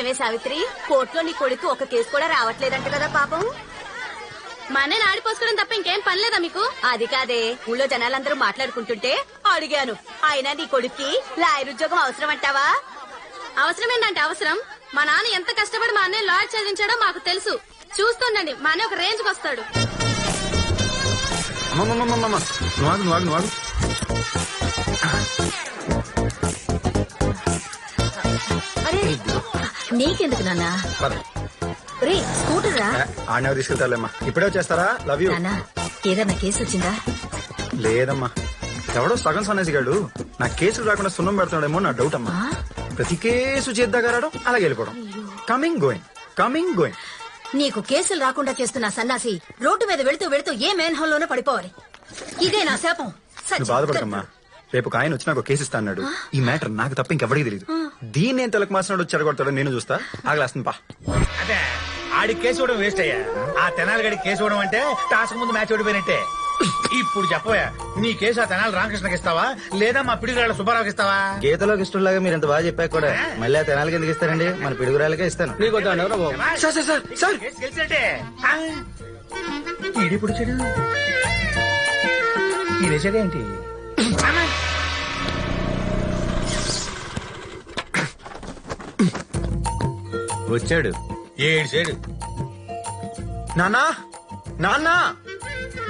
ఏమే సావిత్రి? కోర్టులో నీ కొడుకు ఒక కేసు కూడా రావట్లేదంట కదా పాపం. మా అన్నయ్య ఆడిపోసుకోవడం తప్ప ఇంకేం పని లేదా మీకు? అది కాదే ఊళ్ళో జనాలందరూ మాట్లాడుకుంటుంటే అడిగాను. అయినా నీ కొడుక్కి లాయర్ ఉద్యోగం అవసరం అంటావా అవసరం. ఏంటంటే అవసరం మా నాన్న ఎంత కష్టపడి మా అన్నయ్య లాయర్ చదివించాడో మాకు తెలుసు. చూస్తుండండి మా అన్నయ్య ఒక రేంజ్కి వస్తాడు. అమ్మమ్మమ్మమ్మమ్మ నువ్వు ఆగు, నువ్వు ఆగు, నువ్వు ఆగు. నీకెందుకు నాన్న. రే స్కూటర్ రా. ఆడనే తీసుకెళ్తారులేమ్మా. ఇప్పుడే వచ్చేస్తారా? లవ్ యూ నాన్న కేసు వచ్చిందా? లేదమ్మా. ఎవడో సగం సన్నేసిగాడు నా కేసులు రాకుండా సున్నం పెడతాడేమో నా డౌట్ అమ్మా? ప్రతి కేసు చేద్దాగా రావడం అలాగే వెళ్ళిపోవడం. కమింగ్ గోయింగ్ కమింగ్ గోయింగ్ నీకు కేసులు రాకుండా చేస్తున్న సన్నాసి రోడ్డు మీద వెళుతూ వెళుతూ ఏ మేన్లోనే పడిపోవాలి. ఇదే నా శాపం. బాధపడకమ్మా. రేపు ఒక ఆయన వచ్చి నాకు కేసు ఇస్తా అన్నాడు. ఈ మ్యాటర్ నాకు తప్ప ఇంకెవడికి తెలియదు దీన్ని నేను తలకు మాసినాడు చెరగొడతాడో నేను చూస్తా. ఆగలేస్తుంది పా. అదే ఆడి కేసు ఇవ్వడం వేస్ట్ అయ్యా. ఆ తెనాలి గడి కేసు ఇవ్వడం అంటే టాస్క్ ముందు మ్యాచ్ ఓడిపోయినట్టే. ఇప్పుడు చెప్పవా నీ కేసు ఆ తెనాలి రామకృష్ణకి ఇస్తావా? లేదా మా పిడిగాళ్ళ సుబ్బారావుకి ఇస్తావా? గీతలోకి ఇష్టంలాగా మీరు ఇంత బాగా చెప్పాక కూడా. మళ్ళీ ఆ తెనాలకి ఎందుకు ఇస్తారండి? మన పిడుగురాలకే ఇస్తాను. Sir sir sir sir. Case గెలిచినట్టే. ఆ. ఈడిప్పుడు చెడు ఈ ఏంటి? వచ్చాడు. ఏడు సైడు నాన్నా నాన్నా.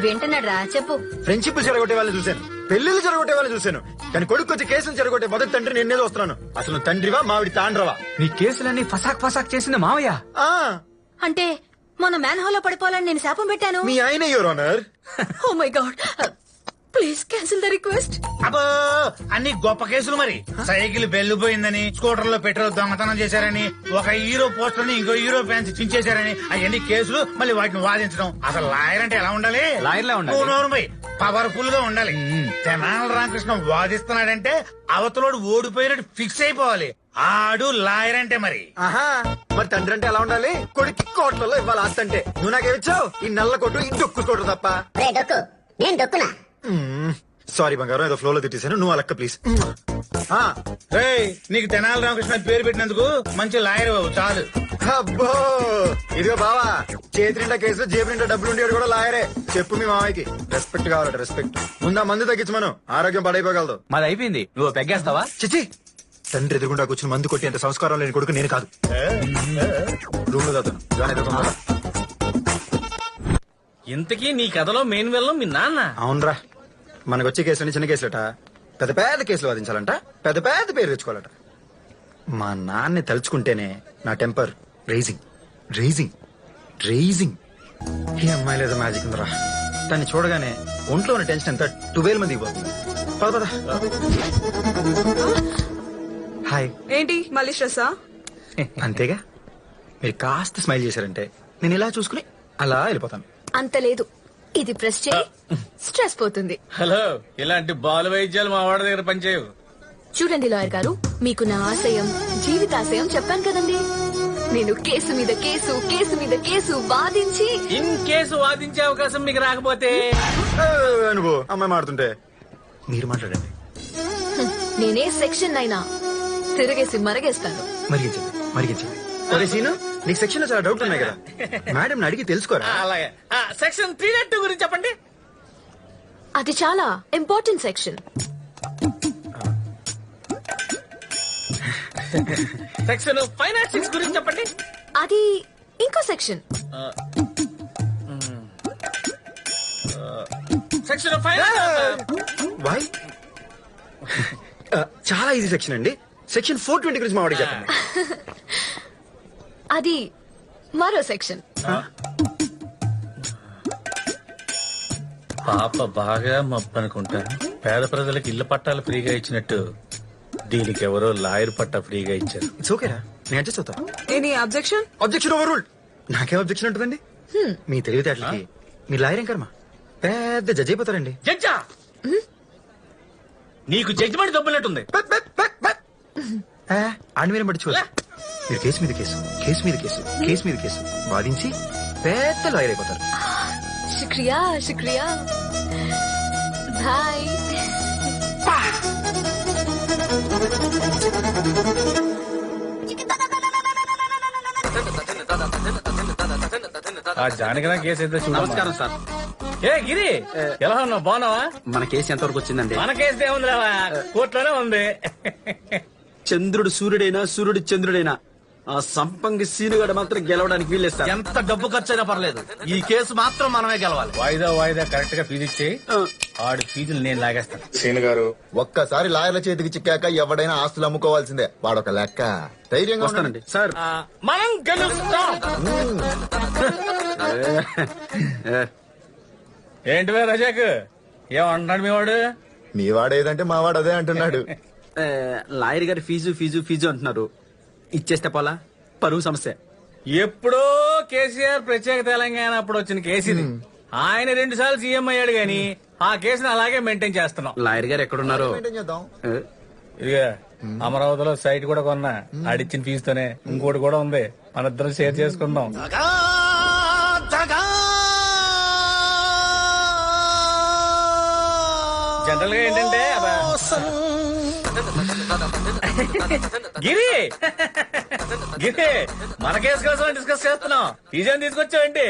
వింటున్నాడు రా చెప్పు. ఫ్రెండ్షిప్ చెరగొట్టే వాళ్ళని చూశాను. పెళ్ళిళ్ళు చెరగొట్టే వాళ్ళని చూశాను. కానీ కొడుకు వచ్చి కేసులు చెరగొట్టే మొదటి తండ్రి నేనే వస్తున్నాను. అసలు తండ్రివా మావిడి తాండ్రవా? నీ కేసులన్నీ ఫసాక్ ఫసాక్ చేసింది మావయ్య. ఆ, అంటే మన మ్యాన్లో పడిపోవాలని నేను శాపం పెట్టాను? మీ ఆయన your honour. Oh my god please cancel the request. అబ్బో అన్ని గొప్ప కేసులు మరి. సైకిల్ బెల్లు పోయిందని స్కూటర్లో పెట్రోల్ దొంగతనం చేశారని ఒక హీరో పోస్టర్ని ఇంకో హీరో ఫ్యాన్స్ చించేశారని అవన్నీ కేసులు మళ్ళీ వాటిని వాదించడం. అసలు లాయర్ అంటే ఎలా ఉండాలి? లాయర్లా ఉండాలి. నువ్వు నోరు పోయి పవర్ఫుల్గా ఉండాలి. తెనాల రామకృష్ణ వాదిస్తున్నాడంటే అవతలోడు ఓడిపోయినట్టు ఫిక్స్ అయిపోవాలి. ఆడు లాయర్ అంటే మరి. ఆహా మరి తండ్రి అంటే ఎలా ఉండాలి? కొడుకు కోట్లలో ఇవ్వాలి ఆస్తి అంటే. నువ్వు నాకేమిచ్చావు ఈ నల్ల కొట్టు ఈ డొక్కు కొట్టు తప్ప. రే డొక్కు. నేను డొక్కునా? సారీ బంగారం ఏదో ఫ్లో లో తిట్టేశాను. నువ్వు అలక్క ప్లీజ్ రేయ్ నీకు తెనాలి రామకృష్ణ పేరు పెట్టినందుకు మంచి లాయర్ బాబు చాలు. అబ్బో! ఇదిగో బావా చేతి నిండా కేసు జేబు నిండా డబ్బులు ఉండేవాడు కూడా లాయరే. చెప్పు మీ మామయ్యకి రెస్పెక్ట్ కావాలట రెస్పెక్ట్ ముందా మందు తగ్గించమను. ఆరోగ్యం పడైపోగలదు. మాది అయిపోయింది. నువ్వు పెగ్గేస్తావా? చిచి! తండ్రి ఎదురుగుండా కూర్చుని మందు కొట్టి అంత సంస్కారం లేని కొడుకు నేను కాదు. రూమ్లో. ఇంతకీ నీ కథలో మెయిన్ వెళ్ళం మీ నాన్న? అవునరా. మనకు వచ్చే చిన్న కేసులట. పెద్ద పెద్ద కేసులు వాదించాలంట. పెద్ద పెద్ద పేరు తెచ్చుకోవాలట. మా నాన్నని తలుచుకుంటేనే నా టెంపర్ రైజింగ్. రైజింగ్. రైజింగ్. ఈ అమ్మాయి లేదా మ్యాజిక్ ఉందిరా. దాన్ని చూడగానే ఒంట్లో ఉన్న టెన్షన్ ఎంత టువేల్ మందికి పోతుంది. పద పద. హాయ్. ఏంటి మళ్ళీ స్ట్రెస్సా అంతేగా? మీరు కాస్త స్మైల్ చేశారంటే నేను ఇలా చూసుకుని అలా వెళ్ళిపోతాను. అంత లేదు. ఇది ప్రెస్ చేయి. స్ట్రెస్ పోతుంది. హలో ఇలాంటి బాలు వైద్యాలు మా వాడి దగ్గర పనిచేయవు. చూడండి లాయర్ గారు మీకు నా ఆశయం జీవితాశయం చెప్పాను కదండి. నేను కేసు మీద కేసు కేసు మీద కేసు వాదించి ఇన్ కేసు వాదించే అవకాశం మీకు రాకపోతే? నువ్వు అమ్మాయి మాడుతుంటే మీరు మాట్లాడండి. నేనే సెక్షన్ అయినా తిరిగేసి మరగేస్తాను. మరిగించండి మరిగించండి. సీను నీకు సెక్షన్లో చాలా డౌట్ ఉన్నాయి కదా. మేడం అడిగి తెలుసుకోరా? అలాగే. సెక్షన్ త్రీ నాట్ టూ గురించి చెప్పండి. అది చాలా important section section five not six గురించి చెప్పండి. అది ఇంకో సెక్షన్ సెక్షన్ ఫైవ్ వై చాలా ఈజీ సెక్షన్ అండి. సెక్షన్ ఫోర్ ట్వంటీ గురించి మా వాడికి చెప్పండి. అది మరో సెక్షన్. పాప బాగా మబ్బనుకుంటా. పేద ప్రజలకు ఇళ్ళ పట్టాలు ఫ్రీగా ఇచ్చినట్టు దీనికి ఎవరో లాయర్ పట్టా ఫ్రీగా ఇచ్చారు. ఇట్స్ ఓకేరా నేను అడ్జస్ట్ అవుతా. Any objection objection overruled నాకేం అబ్జెక్షన్ ఉంటుందండి? మీ తెలివితేటలకి మీ లాయర్ కర్మ? పెద్ద జడ్జ్ అయిపోతారండి. జడ్జా! నీకు జడ్జిమెంట్ దొబ్బినట్టుంది ఆడి మీరు పట్టించుకోవచ్చు మీరు కేసు మీద కేసు కేసు మీద కేసు కేసు మీద కేసు బాధించి పెద్ద లాయర్ అయిపోతారు. శుక్రియా శుక్రియా. బాయ్. కేసు నమస్కారం సార్. ఏ గిరి! ఎలా ఉన్నావు? బాగున్నావా? మన కేసు ఎంతవరకు వచ్చిందండి? మన కేసు ఏముంది రావా కోర్టులోనే ఉంది. చంద్రుడు సూర్యుడైనా సూర్యుడు చంద్రుడైనా. ఆ సంపంగి సీనుగడ మాత్రం గెలవడానికి వీల్లేదు సార్. ఎంత డబ్బు ఖర్చు అయినా పర్లేదు. ఈ కేసు మాత్రం మనమే గెలవాలి. వాయిదా వాయిదా కరెక్ట్గా ఫీజు ఇచ్చి ఆడి ఫీజులు నేను లాగేస్తాను. సీను గారు ఒక్కసారి లాయర్ల చేతికి చిక్కాక ఎవడైనా ఆస్తులు అమ్ముకోవాల్సిందే. వాడొక లెక్క. ధైర్యంగా వస్తానండి. సార్. మనం గెలుస్తాం. ఏంటివే రజాక్? ఏమంటున్నాడు మీ వాడు? మీ వాడేదంటే మా వాడు అదే అంటున్నాడు. లాయర్ గారి ఫీజు ఫీజు ఫీజు అంటున్నారు. ఇచ్చేస్తే పోలా? పరువు సమస్య. ఎప్పుడో కేసీఆర్ ప్రత్యేక తెలంగాణ అప్పుడు వచ్చిన కేసు ఇది. ఆయన రెండు సార్లు సీఎం అయ్యాడు గాని ఆ కేసుని అలాగే మెయింటైన్ చేస్తున్నాం. లాయర్ గారు ఎక్కడున్నారో? మెయింటైన్ చేద్దాం. ఏ, ఇదిగా అమరావతిలో సైట్ కూడా కొన్నా. ఆడిచ్చిన ఫీజుతోనే ఇంకోటి కూడా ఉంది. మనిద్దరం షేర్ చేసుకుందాం. జనరల్గా ఏంటంటే. గిరి! గిరి! మన కేసు కోసం డిస్కస్ చేస్తున్నాం ఈజీని తీసుకొచ్చావేంటి.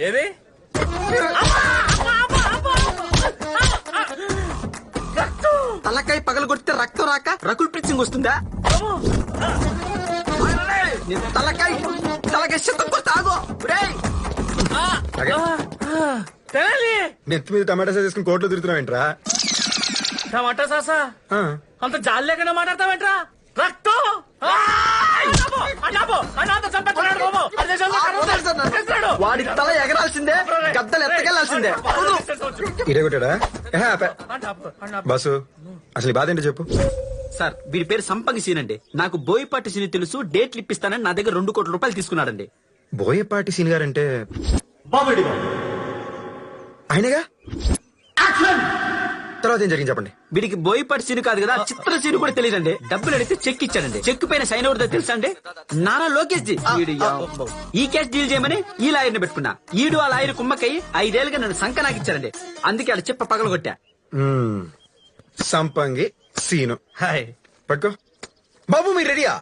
ఏది? తలకాయ పగల కొడితే రక్తం రాక రకుల్ ప్రిచింగ్ వస్తుందా? నీ తలకాయ తలకాయ సిద్ధం కొడితే ఆగో. రేయ్. తినాలి! నెత్తి మీద టమాటా సాస్ తీసుకుని కోర్టులో తిరుగుతున్నావు ఏంట్రా టమాటా సాసా? అంత జాలి లేకుండా మాట్లాడతావేంట్రా? రక్తం. వాడి తల ఎగరాల్సిందే గద్దలు ఎత్తకెళ్ళాల్సిందే వదలు. ఇడగొట్టాడా ఏహే, ఆపే. అన్నాబో, అన్నాబో. బాసు అసలు ఈ బాధ ఏంటో చెప్పు. సార్ వీడి పేరు సంపంగి సీన్ అండి నాకు బోయపాటి సీని తెలుసు డేట్లు ఇప్పిస్తానని నా దగ్గర రెండు కోట్ల రూపాయలు తీసుకున్నాడండి. బోయపాటి సీన్ గారంటే ఆయనగా? తర్వాత ఏం జరిగింది చెప్పండి. వీడికి బోయపాటి సీను కాదు కదా చిత్ర సీను కూడా తెలియదండి. డబ్బులు అడిగితే చెక్ ఇచ్చాడండి. చెక్ పైన సైన్ ఎవరిదో తెలుసా అండి నారా లోకేష్ జీ. వీడు యా- ఈ కేసు డీల్ చేయమని ఈ లాయర్ని పెట్టుకున్నా. ఈడు ఆ లాయర్ కుమ్మక్కయ్యి ఐదేళ్ళుగా నన్ను సంక నాకు ఇచ్చారండి అందుకే ఆడ చెప్ప పగలగొట్టా. మ్మ్. సంపంగి సీను. హాయ్. పట్టుకో. బాబు మీరు రెడీయా?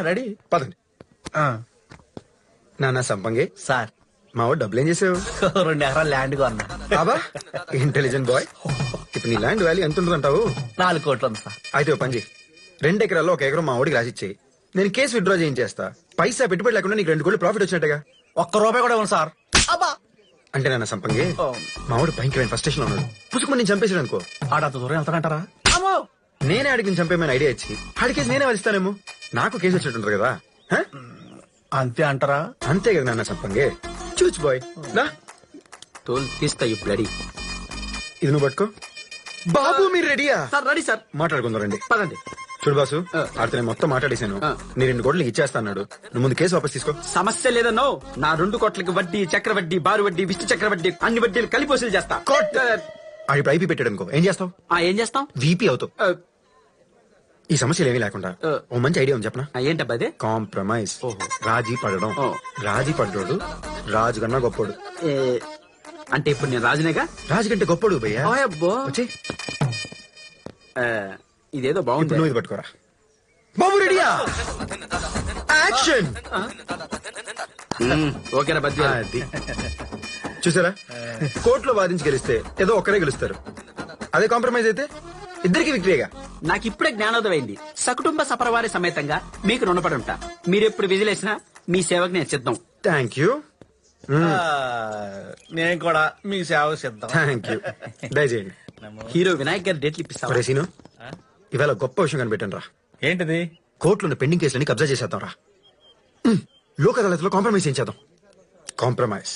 రెడీ. పదండి. నాన్న సంపంగి. సార్. మా వాడు డబ్బులు ఏం చేసావు రెండు ఎకరాలు ల్యాండ్ కొన్నా బాబా ఇంటెలిజెంట్ బాయ్. ఇప్పుడు నీ ల్యాండ్ వాల్యూ ఎంత ఉంటుందంటావు? నాలుగు కోట్లు ఉంది సార్. అయితే ఓ పని చెయ్యి రెండు ఎకరాల్లో ఒక ఎకరం మా వాడికి రాసిచ్చేయి నేను కేసు విత్డ్రా చేయించేస్తా. పైసా పెట్టుబడి లేకుండా నీకు రెండు కోట్లు ప్రాఫిట్ వచ్చినట్టుగా. ఒక్క రూపాయి కూడా ఉంది సార్. అంటే నాన్న సంపంగి. మా వాడు భయంకరమైన ఫస్ట్ స్టేషన్లో ఉన్నాడు. పుసుకుని నేను చంపేసాడు అనుకో. ఆడంత దూరం వెళ్తానంటారా నేనే అడిగి నేను చంపేమని ఐడియా ఇచ్చి. ఆడికేసి నేనే వలిస్తానేమో నాకు కేసు వచ్చినట్టుంటారు కదా. హ? అంతే అంటారా? అంతే కదా నాన్న సంపంగి. చూచ్ బాయ్. దా తోలు తీస్తా ఇప్పుడు అడి ఇది నువ్వు పట్టుకో. బాబు మీరు రెడీయా? Sir ready sir. మాట్లాడుకుందాం రండి. పదండి. చూడు బాసు ఆడితే మొత్తం మాట్లాడేశాను. నీ రెండు కోట్లు నీకు ఇచ్చేస్తా అన్నాడు. నువ్వు ముందు కేసు వాపస్ తీసుకో. సమస్య లేదన్నో నా రెండు కోట్లకి వడ్డీ చక్ర వడ్డీ బారు వడ్డీ విష్ణు చక్ర వడ్డీ అన్ని వడ్డీలు కలిపి వసూలు చేస్తా. ఆడి ఐపీ పెట్టాడు అనుకో. ఏం చేస్తావు? ఆ, ఏం చేస్తాం? వీపీ అవుతావు. ఈ సమస్యలు ఏమీ లేకుండా. ఓ మంచి ఐడియా ఉంది చెప్పనా? ఏంటబ్బా అదే? కాంప్రమైజ్. ఓహో. రాజీ పడడం. రాజీ పడ్డాడు రాజు కన్నా గొప్పోడు. అంటే ఇప్పుడు నేను రాజునేగా? రాజు కంటే గొప్పడు భయ్యా. వచ్చి. ఇదేదో బాగుంది. నువ్వు ఇది పట్టుకోరా. బాబు రెడీయా? యాక్షన్! మ్మ్, ఓకేరా బద్ది అది. చూసారా? కోర్టులో వాదించి గెలిస్తే ఏదో ఒక్కరే గెలుస్తారు. అదే కాంప్రమైజ్ అయితే ఇద్దరికి విక్టరీగా. నాకు ఇప్పుడే జ్ఞానోదయం అయింది సకుటుంబ సపరవారి సమేతంగా మీకు రుణపడి ఉంటా. మీరెప్పుడు విజిలేసినా మీ సేవకు నేను సిద్ధం. Thank you. నేను కూడా మీ సేవ సిద్ధం. థ్యాంక్ యూ దయచేయండి. హీరో వినాయక్ గారి డేట్లు ఇప్పిస్తావా? ఒరే సీను ఇవాళ గొప్ప విషయం కనిపెట్టాను రా. ఏంటిది? కోర్టులో ఉన్న పెండింగ్ కేసులని కబ్జా చేసేద్దాం రా. లోక్ అదాలత్లో కాంప్రమైజ్ చేయించేద్దాం కాంప్రమైజ్.